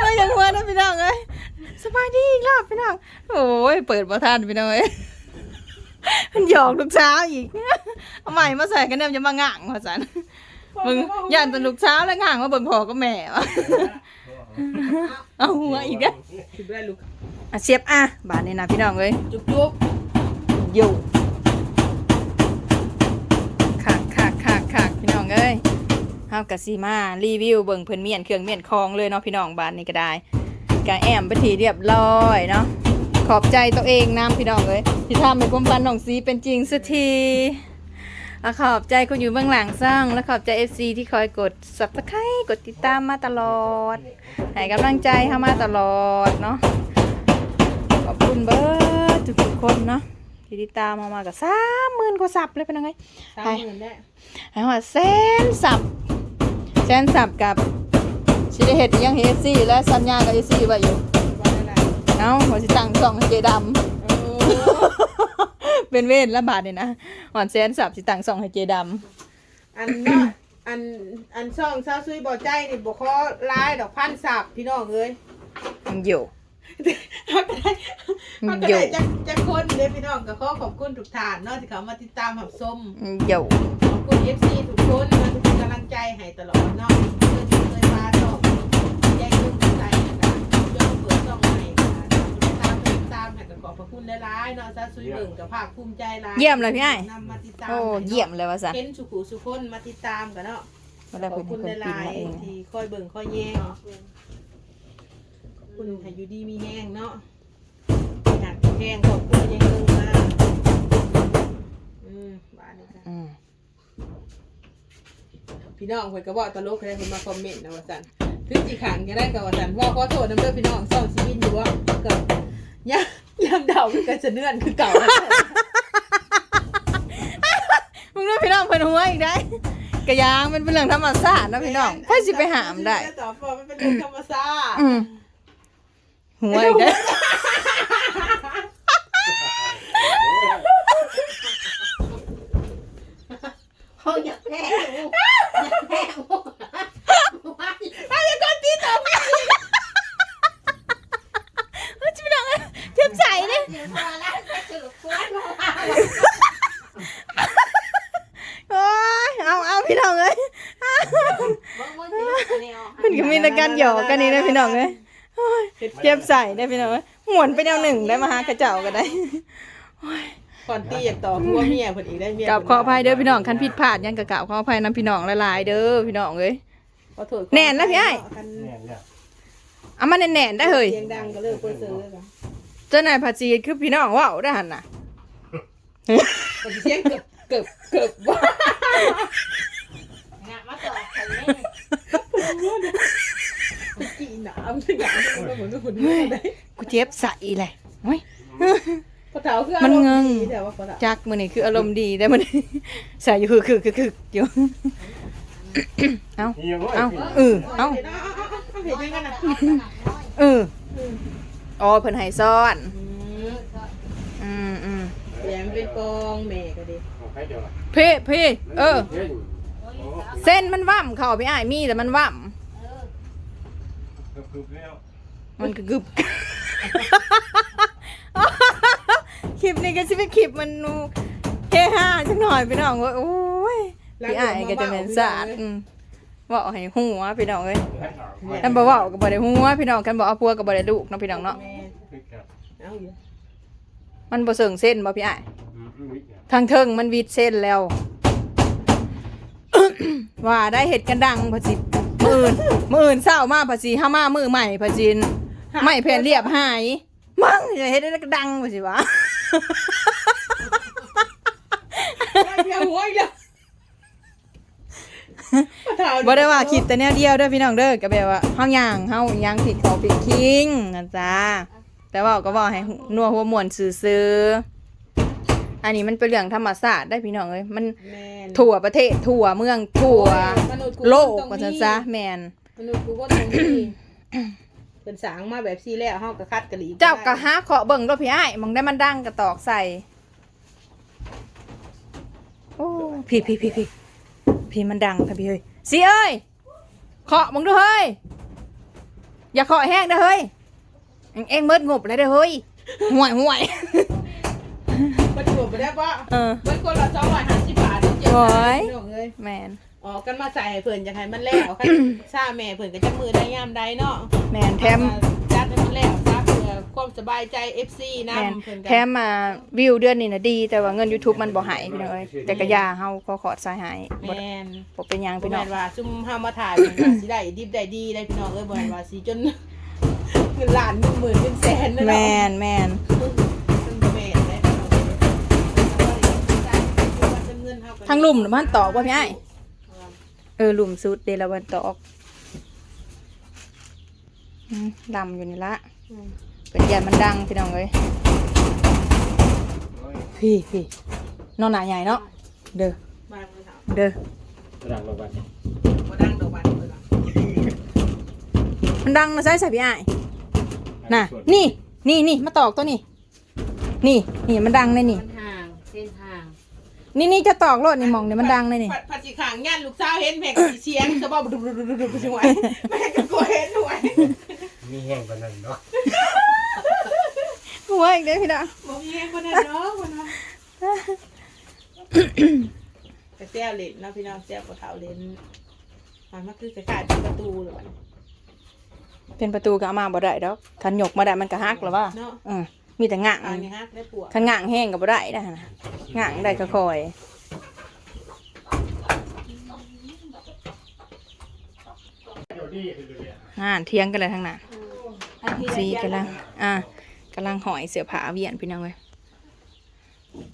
เอ้ยยังหัวนะพี่น้องเอ้ยสบายดีอีกรอบพี่น้องโอ้ยเปิดบ่ทันพี่น้องเอ้ยมันหยอกลูกสาวอีกเอาใหม่มาใส่กันเนี่ยจะมาง่างว่าซั่นมึงย่านแตลูกสาวแล้วง่างว่าเบิ่งพอกับแม่วะเอาหัวอีกเด้อคิดได้ลูกอะเสียบอะบาดนี้นะพี่น้องเอ้ยจุ๊บจุ๊บอยู่ เฮากะสิมารีวิวเบิ่งเพิ่นเมียนเครื่องเมียนคองเลยเนาะพี่น้องบ้านนี้ก็ได้กะแอมไปทีเรียบร้อยเนาะขอบใจตัวเองนํพี่น้องเอ้ยที่ทำให้ความฝันน้องซีเป็นจริงสักทีอะขอบใจคนอยู่เบื้องหลังสร้าง และขอบใจ FC ที่คอยกด Subscribe กดติดตามมาตลอดให้กำลังใจเฮามาตลอดเนาะขอบคุณเบิร์ดทุกๆคนเนาะที่ติดตามมามากับสามหมื่นกว่าสับเลยเป็นยังไงสามหมื่นได้ให้ว่าแสนสับแสนสับกับชิได้เห็ดอิหยังเฮซี่และสัญญากับเอซี่ไว้อยู่วันอะไรเอ้าหัวสิตังสองให้เจดโอ้ำเป็นเวรละบาทเนี่ยนะหวานแสนสับสิตังสองให้เจดอันน่ะอันอันช่องซาซุยบ่ใจนี่บ่ขอลายดอกพันสับพี่น้องเอ้ยำมันอยู่ ฮักก็ได้ฮักก็อยู่ได้จักจักคนเด้อพี่น้องก็ขอขอบคุณทุกท่านเนาะที่เขามาติดตามรับชมมันอยู่ขอบคุณ FC ทุกคนมาที่เป็นกำลังใจให้ตลอดเนาะเคยช่วยเคยพาช่องแจ้งเรื่องใจนะคะยอมเปิดช่องใหม่ค่ะติดตามติดตามให้ก็ขอบพระคุณหลายๆเนาะซาซุยเบิ่งก็ภาคภูมิใจหลายเยี่ยมเลยพี่ไอ้นำมาติดตามโอ้ให้นาะเยี่ยมเลยว่าซะเห็นสุขุสุคนมาติดตามกันเนาะมาได้ขอเพิ่บนคุณเพิ่นหกินลายมาเองๆที่คอยเบิ่งคอยแย่ งขอบคุณให้อยู่ดีมีแห้งเนาะหักแห้งขอบคุณยังลงมาอืมบ้านนี้ค่ะอืมพี่น้องเพิ่นก็บอกตลกเลยเพิ่นมาคอมเมนต์นะว่าซั่นถึงสิขังก็ได้ก็ว่าซั่นว่าขอโทษนำเด้อพี่น้องซ่องชีวิตอยู่ว่าก็ยามยามเดาคือกันจะเนื่อนคือเก่าแล้วมึงรู้พี่น้องเพิ่นหัวอีกได้กะยางมันเป็นเรื่องธรรมชาตินะพี่น้องใครสิไปหามได้ต่อฟอมันเป็นเรื่องธรรมชาติอืม หัวอีกได้เขาอยากแพ้หมูอยากแพ้หมูไอ้ยังก่อนตีตบเฮ้ยพี่น้องเอ้ยเจ็บใจดิเดี๋ยวมาแล้วจะถือควันมาโอ้ยเอาเอาพี่น้องเอ้ยบ้างบ้างสิแนวมันก็มีแต่การหยอกกันนี่นะพี่น้องเอ้ย เจ็บใจได้พี่น้องเอ้ยหมุนไปแนวหนึ่งได้มาหากระเจ้าก็ได้ก่อนตีอยากต่อหัวเมียเพิ่นอีกได้เมียกับขออภัยเด้อพี่น้องคันผิดพลาดหยังกะกล่าวขออภัยนำพี่น้องหลายๆเด้อพี่น้องเอ้ย ขอโทษแน่นแล้วพี่อ้าย คันเนี่ยเนี่ยเอามาแน่นๆได้เฮ้ยเสียงดังก็เลิกเปิดเสือกันเจ้านายภาจีคือพี่น้องเว้าได้หั่นน่ะคนเสียงเกือบเกือบเกือบว่าเนี่ยมาต่อกันเลยกี่ หนามถึงหนามเหมือนทุกคนไม่ได้กูเจ็บใส่เลยโอ้ยพอเท้าคือมันเงิงแต่ว่าพอเท้าจักมื้อนี้คืออารมณ์ดีแต่มื้อนี้ใส่อยู่คือคือคือคืออยู่เอาเอียงไว้เอาเออเอาเห็นเอาเอาเอาเห็นยังไงนะเอออ๋อเพิ่นให้ซ่อนอืมอืมแหลมเป็นกองแม่ก็ดีเอาไปเดี๋ยวล่ะเพ่เพ่เออเฮ้ยเส้นมันว่ำเข้าพี่อ้ายมีแต่มันว่เกือบเกือบแล้วำมันก็กึบ คลิปนี้ก็สิเป็นคลิปมันนูเฮฮาจังหน่อยพี่น้องเว่าโอ้ยพี่อ้ายก็จะเป็นสาดอืมเว่าให้หัวพี่น้องเอ้ยกันบ่เว้าก็บ่ได้หัวพี่น้องกันบ่เอาพัวก็บ่ได้ลูกเนาะพี่น้องเนาะแม่คือกับเอาอยู่มันบ่เสิงเส้นบ่พี่อ้ายอืมอืมเนี่ยทางเทิงมันวิดเส้นแล้ว ว่าได้เห็ดกันดังพะสิ มื้ออื่นมื้ออื่นเช้ามาพะสิเฮามามื้อใหม่พะจินไม่แผ่นเรียบหายมึงจะเฮ็ดได้กระดังพะสิวะเดี๋ยวหัวอีกแล้วพอเท้าบ่ได้ว่าคิดแต่แนวเดียวเด้อพี่น้องเด้อก็แบบว่าเฮาย่างเฮาย่างผิดเขาผิดคิงนะจ๊ะแต่ว่าก็บอกให้นัวหัวม่วนซื่อๆ อันนี้มันเป็นเรื่องธรรมศาสตร์ได้พี่น้องเอ้ยมันแม่น ทั่วประเทศทั่วเมืองทั่วมนุษย์กูโลกต้องว่ามีซั่นซะแม่นมนุษย์กูก็ต้องมีเป็นสางมาแบบซีแล้วเฮาก็คัดกะหรี่เจ้าก็หาเคาะเบิ่งรถพี่อ้ายมองได้มันดังกระตอกใส่โอ้พี่พี่พี่พี่พี่มันดังค่ะพี่เฮ้ยสิเอ้ยเคาะมึงด้วยเฮ้ยอย่าเคาะแห้งเด้อเฮ้ยเอ็งเอ็งเมิดงบเลยเด้อเฮ้ยห่วยห่วยประจวบ ไปได้ปะเออมันคนละสองร้อยห้าสิบบาทเจ็ดโอ้บาทยพี่น้องเอ้ยแมนอ๋อกันมาใส่ให้เพิ่นจะให้มันแล้วคันซ่าแม่เพิ่นก็จะมือได้ยามใดเนาะแมนแถมจัดให้มันแล้วซะเพื่อความสบายใจ FC นะแมนเพิ่นก็แถมมาวิวเดือนนี้นะดี แต่ว่าเงิน YouTube มันบ่ใหายพี่น้องเอ้ยแต่ก็อยาเฮาขอขอดสายหายบ่แม่น บ่เป็นหยังบ่พี่น้แม่องนว่าซุ่มเฮามาถ่ายเพิ่นว่าสิได้ดิบได้ดีได้พี่น้องเอ้ยบ่แม่นว่าสิจนเงินล้านเงินหมื่นเงินแสนนะแมเนาะนแมนมันบ่แม่นได้พี่น้องเอ้ ยทางลุ่มมันตอกว่าพี่ไอ้ายเออลุ่มสุดเดละวันตอกอืมดำอยู่นี่ละอืมเป็นยันมันดังพี่น้องเอ้ยพี่พี่นอนหนาใหญ่เนาะเด้อมาเพิ่นถามเด้อหลังลงไปบ่ดังดอกบานเพิ่นว่ามันดังนะใช่ใช่พี่ไอ้ายน่ะ นี่นี่นี่มาตอกตัวนี้ นี่นี่มันดังเลยนี่ มันห่างเส้นห่าง นี่นี่จะตอกรถนี่มองเนี่ยมันดังเลยนี่ผัดผัดสิขางยันลูกสาวเห็นแม่ก็สิเสียงซะบ่ดุๆๆๆๆสิหวยแม่ก็กลัวเห็นหวยมีแห้งกว่านั้นเนาะหัวอีกเด้อพี่น้องบ่มีแฮงคนนั้นเนาะคนนั้นไปแซวเล่นเนาะพี่น้องแซวบ่เฒ่าเล่นมันมันคือกระกายเป็นประตูเลยบัดนี้เป็นประตูก็เอามาบ่ได้ดอกคันหยกมาได้มันก็หักแล้วว่าเนาะอืมมีแต่ง่างอันนี้ฮักได้ปวดคันง่างแห้งก็บ่ได้นะนะ ง่างได้ก็คอยเดี๋ยวนี้คือเดี๋ยวนี้อ่านเที่ยงกันเลยทั้งนั้นซีกำลังอ่ากำลังหอยเสือผาเวียนพี่น้องเอ้ย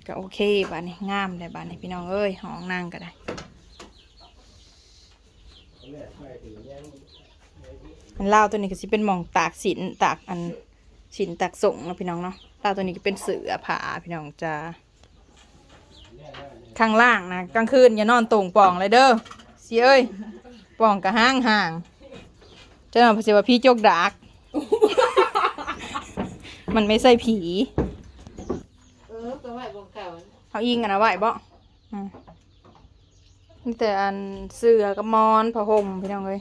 ก็โอเคบ้านนี้งามเลยบ้านนี้พี่น้องเอ้ยห้องนั่งก็ได้อันเล่าวตัวนี้ก็สิเป็นมองตากสินตากอันสินตากส่งนะพี่น้องเนาะเล่าวตัวนี้ก็เป็นเสือผาพี่น้องจะ ข้างล่างนะกลางคืนอย่านอนตรงปล่องเลยเด้อเสียเอ้ยปล่องก็ห้างห่างๆเจ้าหน้าที่ว่าพี่โจกดักมันไม่ใช่ผีเออก็ไหวบงเก่าเขายิงกันนะไหวบ่อืมนี่แต่อันเสือกับมอนผ้าห่มพี่น้องเอ้ย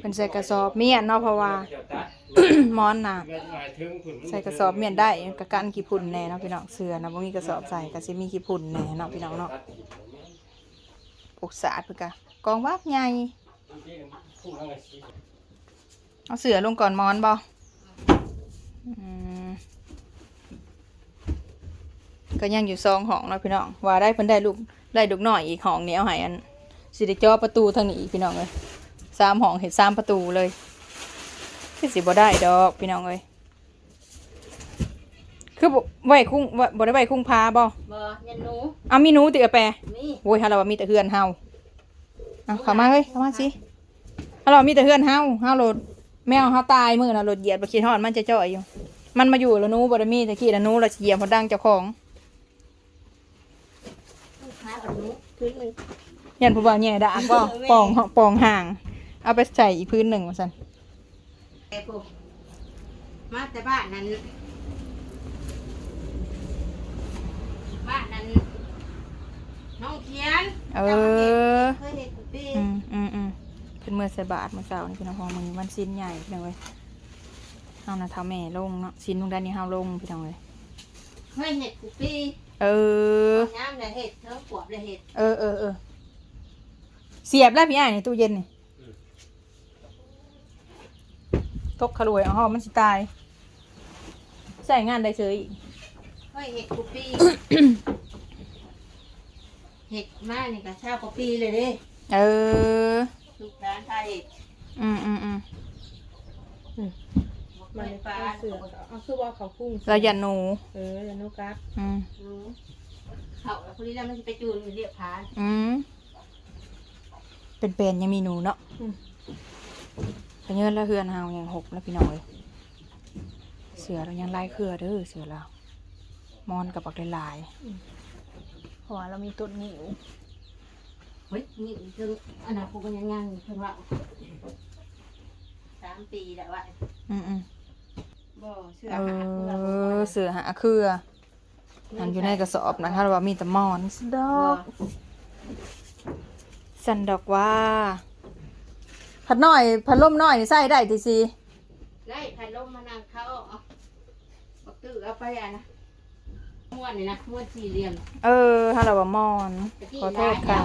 เป็นใส่กระสอบเมียนเนาะเพราะว่าเดี๋ยวตัด มอนน่ะเงินหมายถึงคุณใส่กระสอบเมียนได้กระกันขี้พุ่นแน่เนาะพี่น้องเสือนะบ่มีกระสอบใส่ก็สิมีขี้พุ่นแน่เนาะพี่น้องเนาะปลูกสาดเพิ่นกะกองวักใหญ่เอาเสือลงก่อนมอนบ่อืมก็ยังอยู่ซองห้องเนาะพี่น้องว่าได้เพิ่นได้ลูกได้ลูกน้อยอีกห้องนี้เอาให้อันสิได้จ่อประตูทางนี้อีกพี่น้องเอ้ยสามห้องเห็นสามประตูเลย คือสิบ่ได้ดอกพี่น้องเอ้ยคือบ่ไหวคุ้งบ่บ่ได้ไหวคุ้งพาบ่บ่ยันหนูเอามีหนูติอะแปรนี่โอ้ยเฮาเราว่ามีแต่เฮือนเฮาเอาเข้ามาเฮ้ยเข้ามาสิเฮาเราว่ามีแต่เฮือนเฮาเฮาโหลดแมวเฮาตายมื้อน่ะโหลดเหยียดบ่คิดฮอดมันจะจ่อยอยู่ มันมาอยู่แล้วหนูบ่ได้มีแต่ขี้แล้วหนูเราสิเหยียบพอดังเจ้าของลูกค้ากับหนูพื้นหนึ่งยันผู้บ่าวแย่ดากบ่ปองปองห่าง เอาไปใส่อีกพื้นหนึ่งว่าซั่น แกพวกมาแต่บ้านนั้น บ้านนั้น น้องเขียนเออ เคยเห็นปีอืมอืมอืมเพิ่นเมื่อใส่บาทเมื่อเช้านี่พี่น้องพองมือมันสิ้นใหญ่พี่น้องเอ้ยเฮาน่ะเท่าแม่ลงเนาะสิ้นลงได้นี่เฮาลงพี่น้องเอ้ยเคยเห็ดกูปีเออ น้ำเลยเห็ดเทิงขวบเลยเห็ดเออเออเออเสียบแล้วพี่อ้ายในตู้เย็นนี่ ตกขลวยเอาห้อมันสิตาย ใส่งานได้เฉยอีกเคยเห็ดกูปีเห็ดมานี่ก็เช่ากว่าปีเลยเด้เออ ลูกร้านไทยอืมอืมอืมบอกมัไม่นฟ้าฟ้าเสือเอาคือว่าเขาพุ่งเราอย่าหนู เออแล้วนุกัสอืมหนูเขาแล้วคนนี้แล้วมันจะไปจูนอยู่เรียบพานอืม เป็นเป็นยังมีหนูเนาะ พะเยินแล้วเฮือนเฮายังหกแล้วพี่น้องเลยเสือเรายังไล่เครือเด้อเสือเรามอนกับปักลายๆเพราะว่าเรามีต้นนิ้วเฮ้ยนี่ถึงอนาคตมันยังยังเพิ่งว่าสามปีแล้วว่าอืมอืมบ่เชื่อเอหาเพื่อบ่อบ่เสือหาเครืออันอยู่ในกระสอบนะคะว่ามีแต่มอนสดอบ่กสันดอกว่า พัดน้อยพัดลมน้อยนี่ใส่ได้ทีซีได้ถ่ายลมมานั่งเขาเอาบักตื้อเอาไปอะนะม้วนนี่นะม้วนสี่เหลี่ยมเออฮัลโหลมอนตะกี้ขอโทษได้ค่ะแล้ว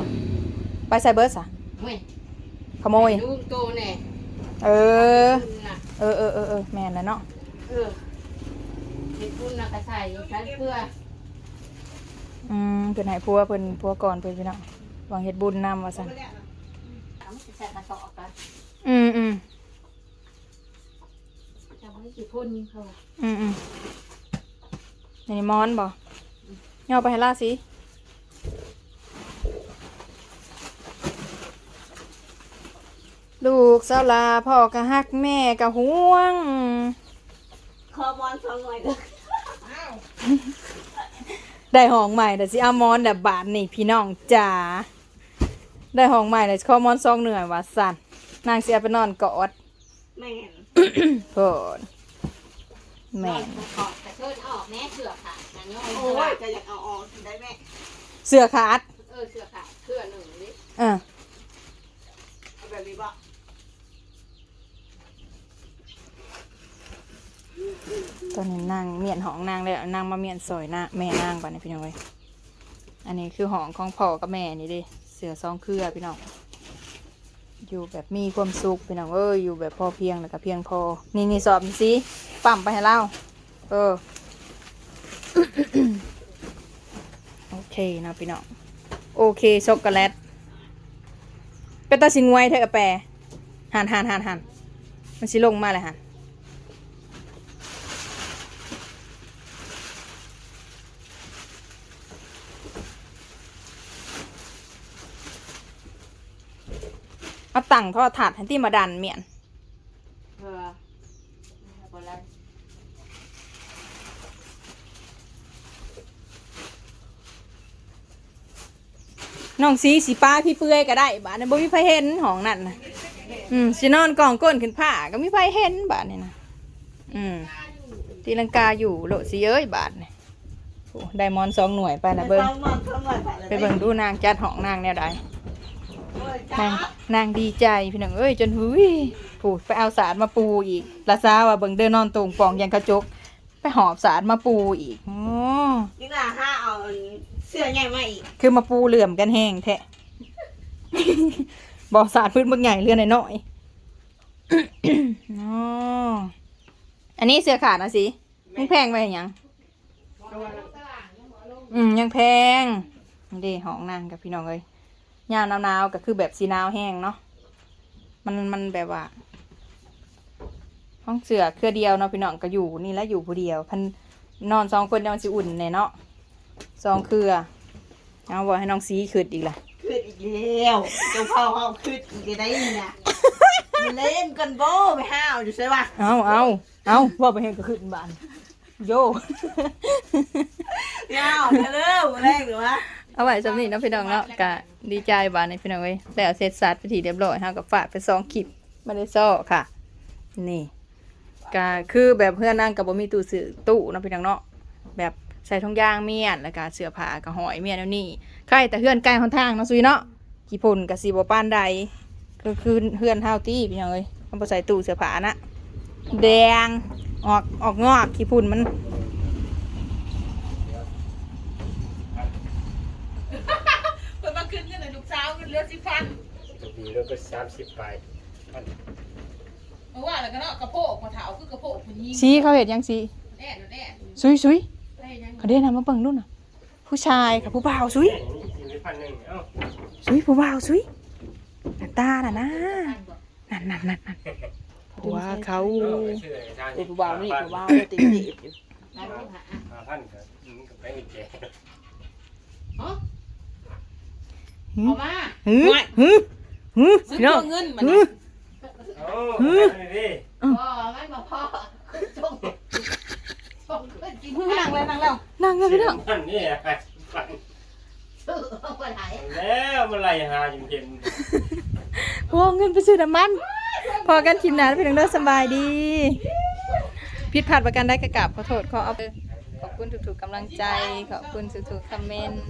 ไปใส่เบิร์สอะเว้ยขโมย ลูกโตแน่เออ คุณน่ะเออเออเออเออแมนแล้วเนาะ เออเห็นคุณน่ะก็ใส่ใช้เพื่ออืมเพิ่นให้พัวเพิ่นพัวก่อนเพิ่นพี่น้องหวังเฮ็ดบุญนำว่าซั่นทำใส่กระสอบกัน อืมอืมจะไม่กี่พ่นเขาอืมอืมนี่มอนบ่ย่อไปให้ล่าสิลูกสาวลาพ่อก็ฮักแม่ก็ห่วง คอบอลสองหน่อยเด้อได้ห้องใหม่แต่สิเอามอนแบบบาทนี่พี่น้องจ๋าได้ห้องใหม่เลยข้อมอนซองเหนื่อยว่าสั่น นางเสียไปนอนกอดแม่นเพิ่นแม่ขอบแต่เชิญออกแม่เสือขาดนะโยโอ้ยจะอยากเอาออกได้ไหมเสื้อขาดเออเสือขาดเสื้อหนึ่งนี่อะเอาแบบนี้บ่ตอนนี้นางเมียนห้องนางแล้วนางมาเมียนซอยหน้าแม่นางไปนะพี่น้องเว้ยอันนี้คือห้องของพ่อกับแม่นี่เดิเสือซองเครือพี่น้อง อยู่แบบมีความสุขพี่น้องเอ้ยอยู่แบบพอเพียงแล้วก็เพียงพอ นี่นี่สอบสิปั๊มไปให้เล่าเออโอเคนะพี่น้องโอเคช็อกโกแลตเป็นตาสิงไวยเธอะแปรหันหันหันหันมันสิลงมาเลยหัน ตั้งทอถาดให้ที่มาดันเมียนเออบ่ไรน้องสีสีป้าพี่เปื่อยก็ได้บ้านนี้บ่มีไผเห็นห้องนั่นนะอืมสินอนกองก้นขึ้นผ้าก็มีไผเห็นบ้านนี้นะอืมตีลังกาอยู่โลดสิเอ้ยบาทนี่โอ้ไดมอนสองหน่วยไปนะเบิ้งต้องนไปเลยไปเบิ่งดูนางจัดห้องนางแนวใด นางนางดีใจพี่น้องเอ้ยจนหุยผูดไปเอาสารมาปูอีกละซาว่าเบิ่งเดินนอนตรงปองยังกระจก ไปหอบสารมาปูอีกอ๋อนี่น่ะห้าเอาเสื้อใหญ่มาอีกคือมาปูเหลื่อมกันแห้งแท้บอกสารพื้นเบิ่งใหญ่เรือนน้อยๆอ๋ออันนี้เสื้อขาดนะสิมึงแพงไปหยังอืมยังแพงนี่เด้ห้องนางกับพี่น้องเลย ยามหนาวๆก็คือแบบสีหนาวแห้งเนาะมันมันแบบว่า ห้องเสือเครือเดียวเนาะพี่น้องก็อยู่นี่แหละอยู่ผู้เดียวพันนอนสองคนเดี๋ยวมันสิอุ่นแน่เนาะสองเครือเอาบอกให้น้องซีขึ้นอีกล่ะขึ้นอีกแล้วเจ้าพ่อเขาขึ้นอีกได้นี่นะเล่นกันโบ้ไปห้าวอยู่ใช่ปะเอาเอาเอาว่าไปเห็นก็ขึ้นบานโยยาวไปเร็วแรกหรือวะ เอาไว้สำนีเนาะพี่น้องเนาะกะดีใจบานในพี่น้องเว้ยแล้วเสร็จสัตว์ไปทีเรียบร้อยเฮากับฝากไปสองคลิปไม่ได้ซ้อค่ะ นี่ก็คือแบบเพื่อนนั่งกับบ่มีตู้ซื้อตู้เนาะพี่น้องเนาะแบบใส่ทงยางเมียนแล้วก็เสื้อผ้ากับหอยเมียนแล้วนี่ใกล้แต่เฮือนใกล้หนทางเนาะซุยเนาะกี่พุ่นกับสีบ่ปานใดก็คือเฮือนเฮาตี้พี่น้องเอ้ยมันบ่ใส่ตู้เสื้อผ้านะแดงออกออกงอกกี่พุ่นมัน เพิ่นมาขึ้นกันเลยลูก สาวขึ้นเรือสิพันตัวดีแล้วก็สามสิบไปพันเพราะว่าแล้วก็เนาะกระโปงกระเถาคือกระโปงผู้หญิงสีเขาเห็นยังสีแน่นแน่ซุยซุยได้ยังเขาเดินนำมาเบิ่งนู่นน่ะ ผู้ชายกับผู้บ่าวซุยสี่สิบพันหนึ่งเอ้าซุยผู้บ่าวซุยหน้าตาน่ะนะนั่นนั่นนั่นนั่นผัวเขาเอาไปซื้อไอ้ทางเป็นผู้บ่าวนี่ผู้บ่าวติดติดอยู่แล้วก็หาห้าพันกับกับแบงค์แจฮะ เอามาหือหือหือซื้อพี่น้องเงินมาหืเนี่อยโอ้ไปดิพ่อไม่บอกพ่อส่งส่งขึ้นกินมึงนั่งเลยนั่งแล้วนั่งเลยพี่น้องพันนี่ไอ้พันซื้อเอาไปไหนแล้วมันไรหาจนเย็นพวงเงินไปซื้อน้ำมัน พอกันคลิปหนั้นพี่น้องเด้อสบายดีผิดพลาดประกันได้กระกราบขอโทษขอเอาขอบคุณทุกๆกำลังใจ ขอบคุณทุกๆคอมเมนต์